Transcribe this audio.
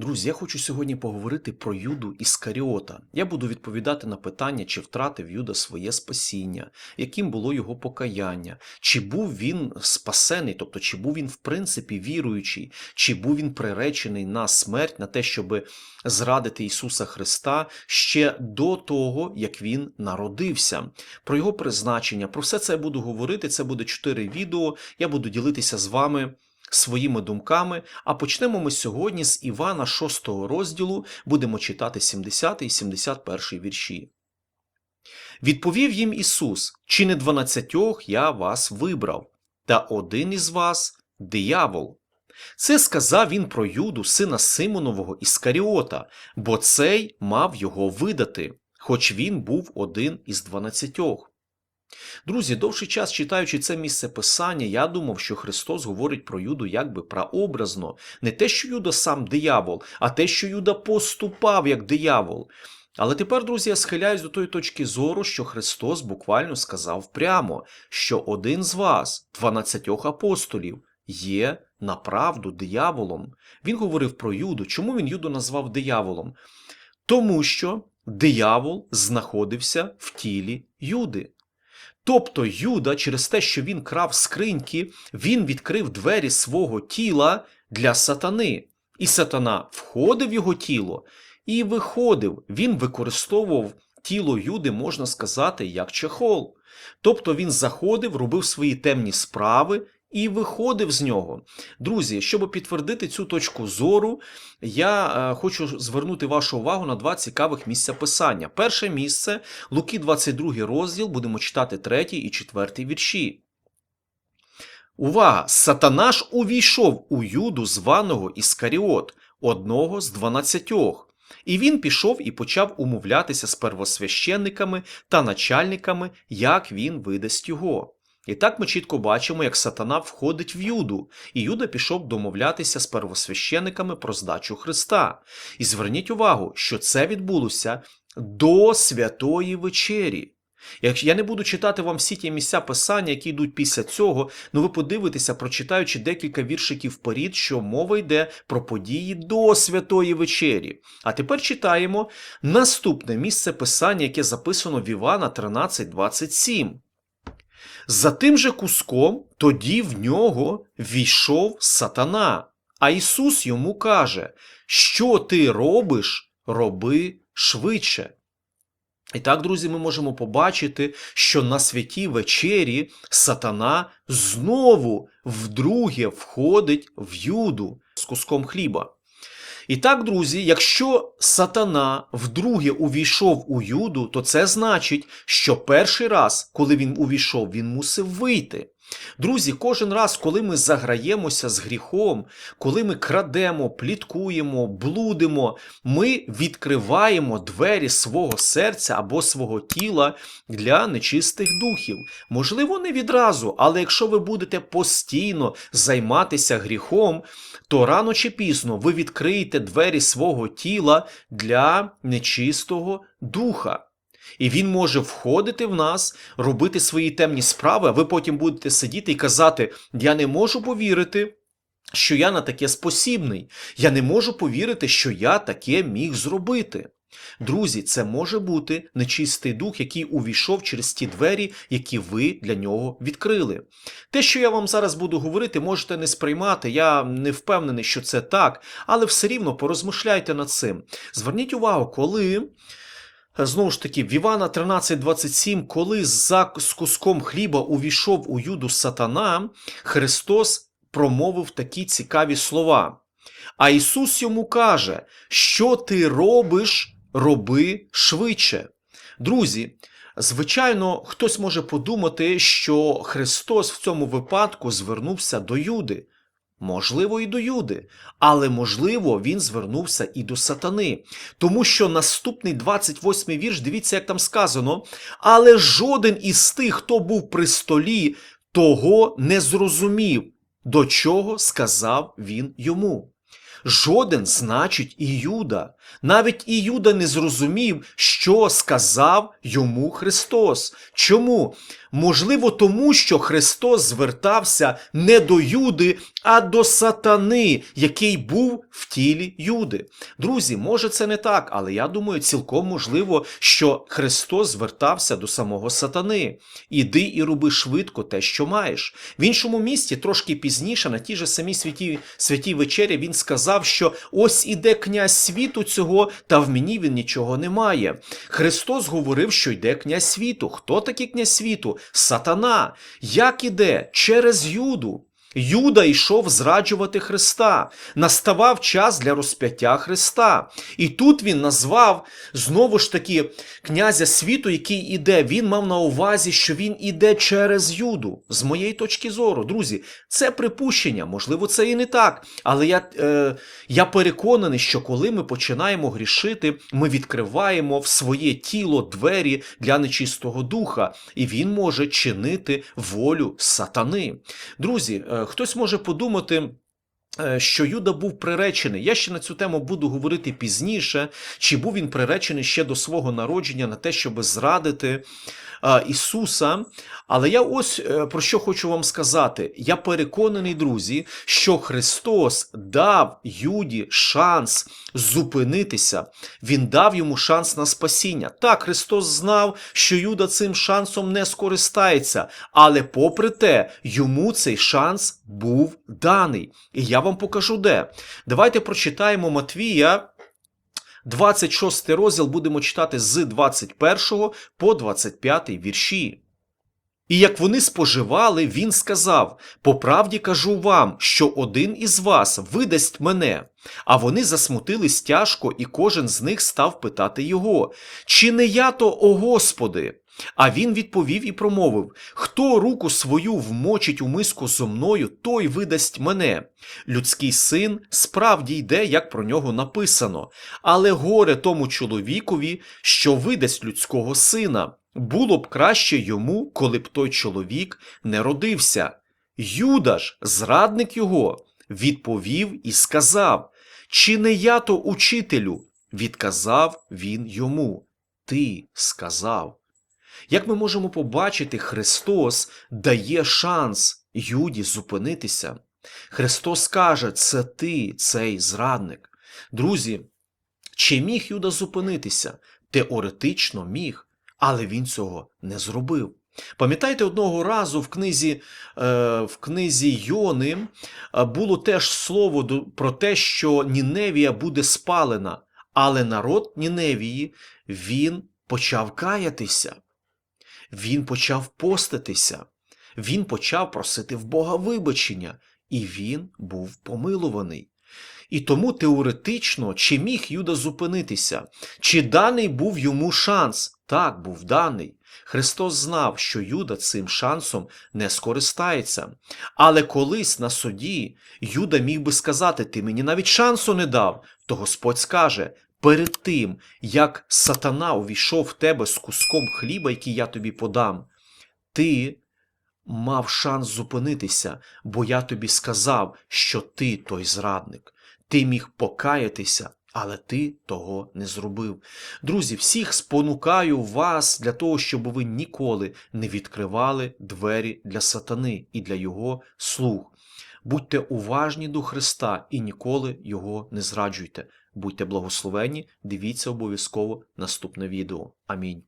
Друзі, я хочу сьогодні поговорити про Юду Іскаріота. Я буду відповідати на питання, чи втратив Юда своє спасіння, яким було його покаяння, чи був він спасений, тобто чи був він в принципі віруючий, чи був він приречений на смерть, на те, щоб зрадити Ісуса Христа ще до того, як він народився. Про його призначення, про все це я буду говорити. Це буде чотири відео. Я буду ділитися з вами своїми думками. А почнемо ми сьогодні з Івана 6 розділу, будемо читати 70 і 71 вірші. Відповів їм Ісус: Чи не дванадцятьох я вас вибрав, та один із вас диявол. Це сказав він про Юду, сина Симонового Іскаріота, бо цей мав його видати, хоч він був один із дванадцятьох. Друзі, довший час читаючи це місце писання, я думав, що Христос говорить про Юду якби прообразно. Не те, що Юда сам диявол, а те, що Юда поступав як диявол. Але тепер, друзі, я схиляюсь до тої точки зору, що Христос буквально сказав прямо, що один з вас, дванадцятьох апостолів, є направду дияволом. Він говорив про Юду. Чому він Юду назвав дияволом? Тому що диявол знаходився в тілі Юди. Тобто Юда, через те, що він крав скриньки, він відкрив двері свого тіла для сатани. І сатана входив в його тіло і виходив. Він використовував тіло Юди, можна сказати, як чехол. Тобто він заходив, робив свої темні справи і виходив з нього. Друзі, щоб підтвердити цю точку зору, я е, хочу звернути вашу увагу на два цікавих місця писання. Перше місце Луки 22 розділ, будемо читати 3 і 4 вірші. Увага! Сатана ж увійшов у Юду, званого Іскаріот, одного з дванадцятьох. І він пішов і почав умовлятися з первосвященниками та начальниками, як він видасть його. І так ми чітко бачимо, як сатана входить в Юду, і Юда пішов домовлятися з первосвящениками про здачу Христа. І зверніть увагу, що це відбулося до святої вечері. Я не буду читати вам всі ті місця писання, які йдуть після цього, ну ви подивитеся, прочитаючи декілька віршиків порід, що мова йде про події до святої вечері. А тепер читаємо наступне місце писання, яке записано в Івана 13.27. За тим же куском тоді в нього війшов сатана. А Ісус йому каже, що ти робиш, роби швидше. І так, друзі, ми можемо побачити, що на святій вечері сатана знову вдруге входить в юду з куском хліба. І так, друзі, якщо сатана вдруге увійшов у Юду, то це значить, що перший раз, коли він увійшов, він мусив вийти. Друзі, кожен раз, коли ми заграємося з гріхом, коли ми крадемо, пліткуємо, блудимо, ми відкриваємо двері свого серця або свого тіла для нечистих духів. Можливо, не відразу, але якщо ви будете постійно займатися гріхом, то рано чи пізно ви відкриєте двері свого тіла для нечистого духа. І він може входити в нас, робити свої темні справи, а ви потім будете сидіти і казати: Я не можу повірити, що я на таке спосібний. Я не можу повірити, що я таке міг зробити. Друзі, це може бути нечистий дух, який увійшов через ті двері, які ви для нього відкрили. Те, що я вам зараз буду говорити, можете не сприймати. Я не впевнений, що це так, але все рівно порозмишляйте над цим. Зверніть увагу, коли. Знову ж таки, в Івана 13.27, коли за з куском хліба увійшов у юду сатана, Христос промовив такі цікаві слова. А Ісус йому каже, що ти робиш, роби швидше. Друзі, звичайно, хтось може подумати, що Христос в цьому випадку звернувся до Юди. Можливо, і до Юди, але можливо, він звернувся і до сатани. Тому що наступний 28-й вірш, дивіться, як там сказано, але жоден із тих, хто був при столі, того не зрозумів, до чого сказав він йому. Жоден значить і Юда. Навіть і Юда не зрозумів, що сказав йому Христос. Чому? Можливо, тому що Христос звертався не до Юди, а до сатани, який був в тілі Юди. Друзі, може це не так, але я думаю, цілком можливо, що Христос звертався до самого сатани. Іди і роби швидко те, що маєш. В іншому місті, трошки пізніше, на тій же самій святій, святій вечері, він сказав, що ось іде князь світу цього, та в мені він нічого не має. Христос говорив, що йде князь світу. Хто такий князь світу? Сатана. Як іде? Через Юду. Юда йшов зраджувати Христа, наставав час для розп'яття Христа. І тут він назвав знову ж таки князя світу, який іде. Він мав на увазі, що він іде через Юду. З моєї точки зору, друзі, це припущення, можливо, це і не так. Але я, е, я переконаний, що коли ми починаємо грішити, ми відкриваємо в своє тіло двері для нечистого духа, і він може чинити волю сатани. Друзі, е, хтось може подумати. Е, Що Юда був приречений. Я ще на цю тему буду говорити пізніше, чи був він приречений ще до свого народження на те, щоб зрадити е, Ісуса. Але я ось е, про що хочу вам сказати. Я переконаний, друзі, що Христос дав Юді шанс зупинитися. Він дав йому шанс на спасіння. Так, Христос знав, що Юда цим шансом не скористається, але попри те, йому цей шанс був даний. І я вам покажу де. Давайте прочитаємо Матвія. 26 розділ будемо читати з 21 по 25 вірші. І як вони споживали, він сказав: По правді кажу вам, що один із вас видасть мене. А вони засмутились тяжко, і кожен з них став питати його: Чи не я то, о Господи? А він відповів і промовив: Хто руку свою вмочить у миску зо мною, той видасть мене. Людський син справді йде, як про нього написано, але горе тому чоловікові, що видасть людського сина. Було б краще йому, коли б той чоловік не родився. Юда ж, зрадник його, відповів і сказав: Чи не я то учителю? Відказав він йому. Ти сказав. Як ми можемо побачити, Христос дає шанс Юді зупинитися. Христос каже, це ти, цей зрадник. Друзі, чи міг Юда зупинитися? Теоретично міг, але він цього не зробив. Пам'ятаєте, одного разу в книзі, е, в книзі Йони е, було теж слово про те, що Ніневія буде спалена, але народ Ніневії він почав каятися. Він почав поститися, він почав просити в Бога вибачення, і він був помилуваний. І тому теоретично, чи міг Юда зупинитися, чи даний був йому шанс? Так, був даний. Христос знав, що Юда цим шансом не скористається. Але колись на суді Юда міг би сказати: Ти мені навіть шансу не дав, то Господь скаже: перед тим, як сатана увійшов в тебе з куском хліба, який я тобі подам, ти мав шанс зупинитися, бо я тобі сказав, що ти той зрадник. Ти міг покаятися, але ти того не зробив. Друзі, всіх спонукаю вас для того, щоб ви ніколи не відкривали двері для сатани і для його слуг. Будьте уважні до Христа і ніколи його не зраджуйте. Будьте благословені, дивіться обов'язково наступне відео. Амінь.